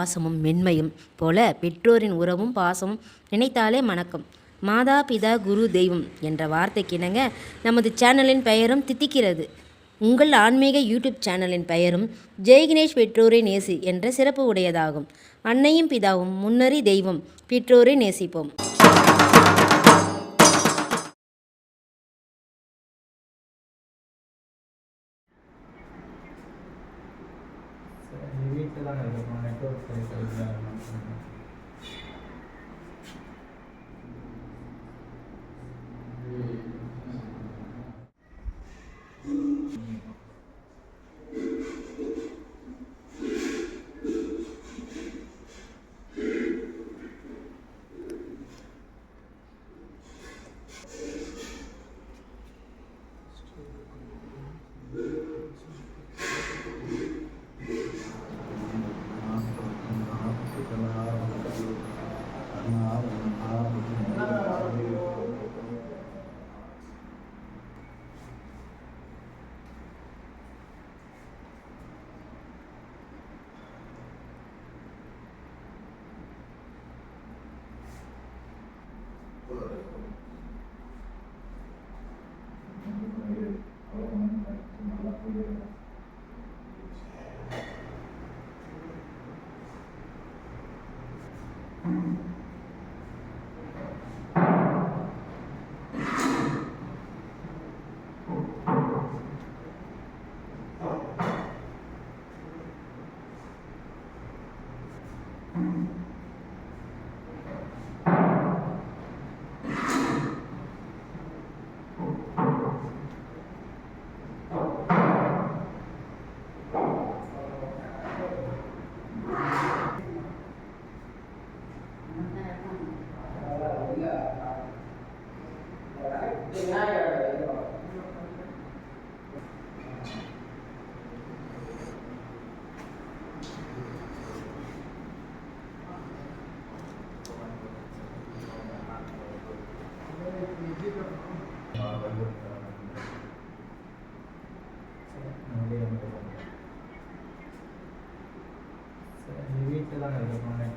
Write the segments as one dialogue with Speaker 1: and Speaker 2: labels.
Speaker 1: பாசமும் மென்மையும் போல பெற்றோரின் உறவும் பாசமும் நினைத்தாலே மணக்கம் மாதா பிதா குரு தெய்வம் என்ற வார்த்தைக்கிணங்க நமது சேனலின் பெயரும் தித்திக்கிறது உங்கள் ஆன்மீக யூடியூப் சேனலின் பெயரும் ஜெய்கினேஷ் பெற்றோரை நேசி என்ற சிறப்பு உடையதாகும் அன்னையும் பிதாவும் முன்னறி தெய்வம் பெற்றோரை நேசிப்போம் Mm-hmm.
Speaker 2: Amen.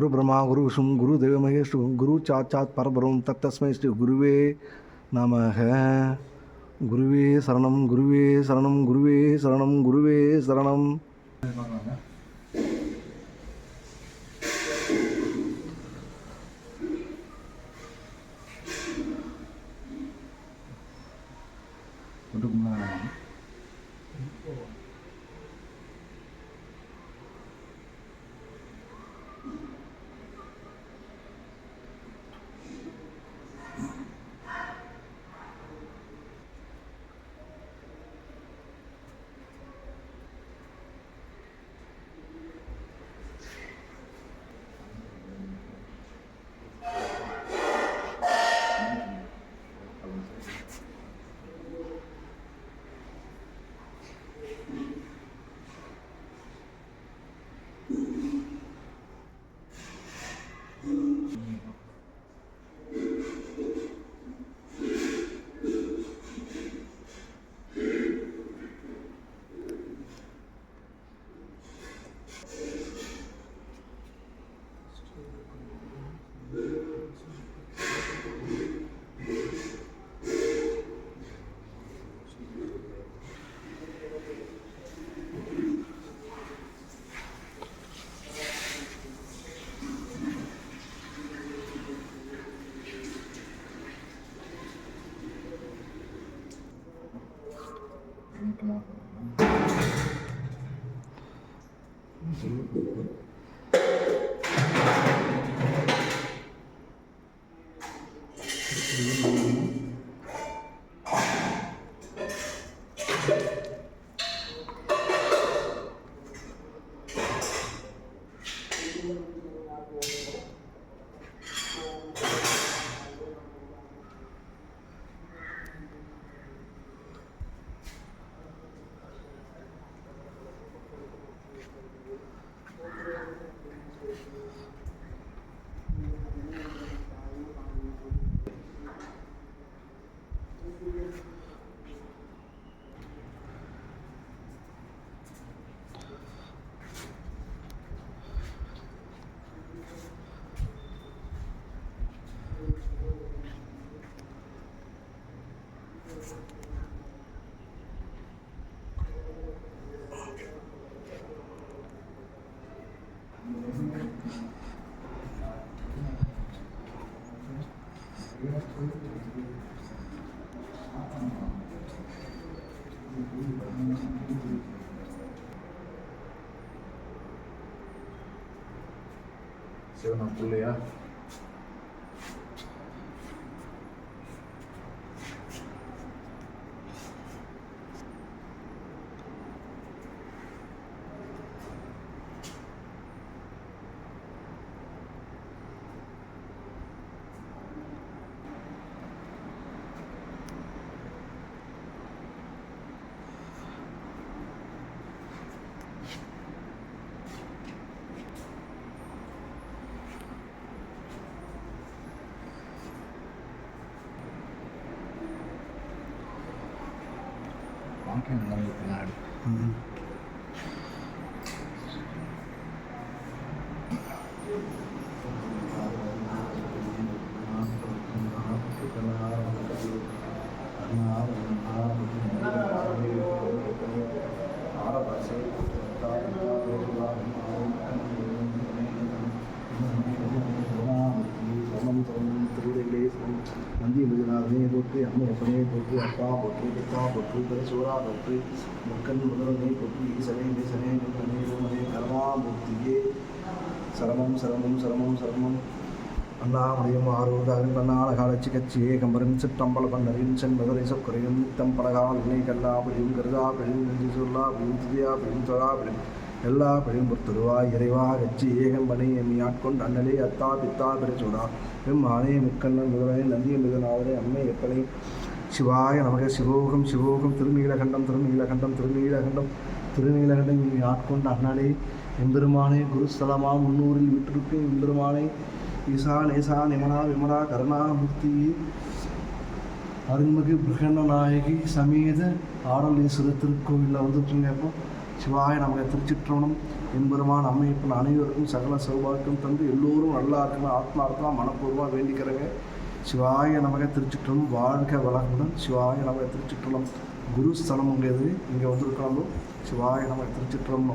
Speaker 2: குரு பிரம்மா குரு விஷ்ணு குரு தேவமகேஷ் குரு சாட்சாத் பரபரம் தத்தஸ்மை ஸ்ரீ குருவே நமக குருவே சரணம் குருவே சரணம் குருவே சரணம் குருவே சரணம்
Speaker 3: Se eu não pulear. É உங்களுக்கு நாடு Thank you. வந்திய விஜயநாதனே போற்றி அம்மையப்பனே போற்றி அப்பா போற்றி பித்தா போற்றி பரசூரா போற்றி மக்கள் முதலனை போற்றி ஈசனே ஈசனே நின்றனே ஓமனே கருணா மூர்த்தியே சரமம் சரமம் சரமம் சரமம் அண்ணாமலையும் ஆரூர்தாவின் பன்னான காலச்சி கட்சியே கம்பரும் சிற்றம்பல பன்னரின் மதுரை சொக்கரையும் நித்தம் பலகால் இணை கல்லா பிடியும் கருதா பிடியும் நெஞ்சி சொல்லா பிடியும் திதியா பிடியும் தொழா பிடியும் எல்லா பழியும் பொறுத்தருவாய் இறைவா வெச்சி ஏகம் எம்மி ஆட்கொண்டு அண்ணலே அத்தா பித்தா பிரச்சோடா எம் ஆனைய முக்கண்ணன் முதலே நந்திய மிதனாவதே அம்மை எப்பனை சிவாய நமக சிவோகம் சிவோகம் திருநீலகண்டம் திருநீலகண்டம் திருநீலகண்டம் திருநீலகண்டம் எம்மி ஆட்கொண்டு அண்ணலே எம்பெருமானே குருஸ்தலமா முன்னூரில் விட்டிருக்கு எம்பெருமானே ஈசா நேசா நிமனா விமனா கருணாமூர்த்தி அருள்மிகு பிரகண்ண நாயகி சமேத ஆடல் ஈஸ்வரர் திருக்கோவிலில் வந்துட்டுருங்க சிவாய நமக்கு திருச்சிற்றவனும் எம்பெருமான் அம்மையப்பன் அனைவருக்கும் சகல செல்வாக்கும் தந்து எல்லோரும் நல்லா இருக்கணும் ஆத்மார்த்தமாக மனப்பூர்வமாக வேண்டிக்கிறவங்க சிவாய நமக திருச்சிற்றலும் வாழ்க வளங்களுடன் சிவாய நமக திருச்சிற்றலும் குரு ஸ்தலம் உடையது இங்கே வந்திருக்கிறோம் சிவாய நமக திருச்சிற்றலும்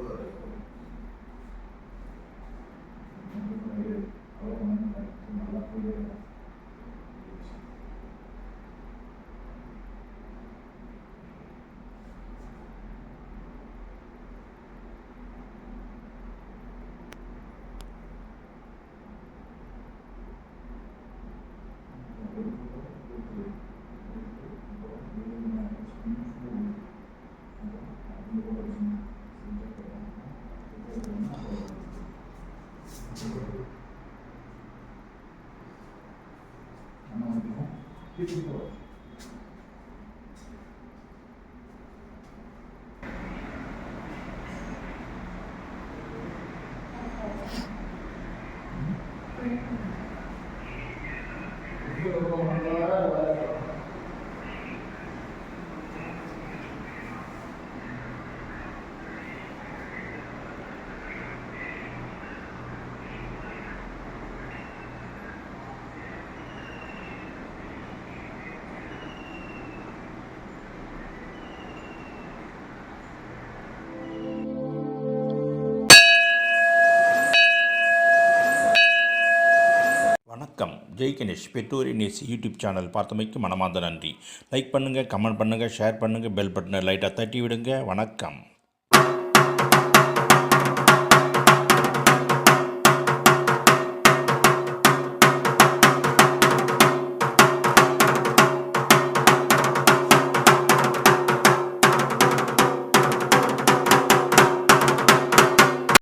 Speaker 3: Glory.
Speaker 4: ஜெய் கணேஷ் பெற்றோர் இனிஸ் யூடியூப் சேனல் பார்த்தமைக்கு மனமார்ந்த நன்றி லைக் பண்ணுங்கள் கமெண்ட் பண்ணுங்கள் ஷேர் பண்ணுங்கள் பெல் பட்டனை லைட்டாக தட்டி விடுங்க வணக்கம்